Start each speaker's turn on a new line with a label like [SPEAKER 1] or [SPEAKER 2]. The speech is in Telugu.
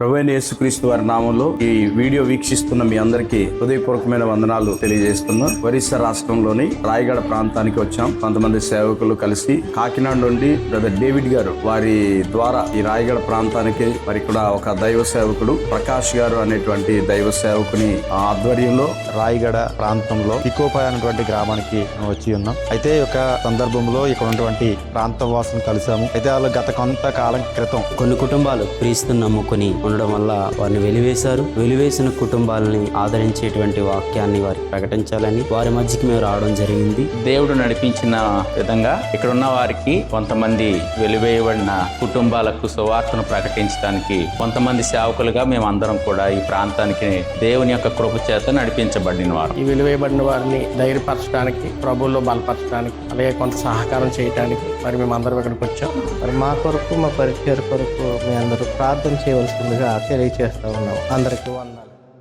[SPEAKER 1] ప్రభువైన యేసుక్రీస్తు వారి నామంలో ఈ వీడియో వీక్షిస్తున్న మీ అందరికీ హృదయపూర్వకమైన వందనాలు తెలియజేస్తున్నాం. ఒరిస్సా రాష్ట్రంలోని రాయగడ ప్రాంతానికి వచ్చాం. కొంతమంది సేవకులు కలిసి కాకినాడ నుండి బ్రదర్ డేవిడ్ గారు వారి ద్వారా ఈ రాయగడ ప్రాంతానికి మరి ఇక్కడ ఒక దైవ సేవకుడు ప్రకాష్ గారు అనేటువంటి దైవ సేవకుని ఆధ్వర్యంలో
[SPEAKER 2] రాయగడ ప్రాంతంలో పికోపాయ్ అనేటువంటి గ్రామానికి వచ్చి ఉన్నాం. అయితే ఒక సందర్భంలో ఇక్కడ ఉన్నటువంటి ప్రాంత వాసులు కలిసాము. అయితే వాళ్ళు గత కొంతకాలం క్రితం
[SPEAKER 3] కొన్ని కుటుంబాలు క్రీస్తు నమ్ముకుని ఉండడం వల్ల వారిని వెలివేశారు. వెలివేసిన కుటుంబాలని ఆదరించేటువంటి వాక్యాన్ని వారికి ప్రకటించాలని వారి మధ్యకి మేము రావడం జరిగింది.
[SPEAKER 4] దేవుడు నడిపించిన విధంగా ఇక్కడ ఉన్న వారికి కొంతమంది వెలివేయబడిన కుటుంబాలకు సువార్తను ప్రకటించడానికి కొంతమంది సేవకులుగా మేము అందరం కూడా ఈ ప్రాంతానికి దేవుని యొక్క కృప చేత నడిపించబడిన వారు.
[SPEAKER 5] ఈ విలువేయబడిన వారిని ధైర్యపరచడానికి ప్రభుల్లో బలపరచడానికి అలాగే కొంత సహకారం చేయడానికి మరి మేము అందరం ఇక్కడికి వచ్చాం. మరి మా కొరకు మా పరిచయ కొరకు మీ అందరూ ప్రార్థన చేయవలసిందిగా తెలియజేస్తా ఉన్నాం. అందరికీ వందనాలు.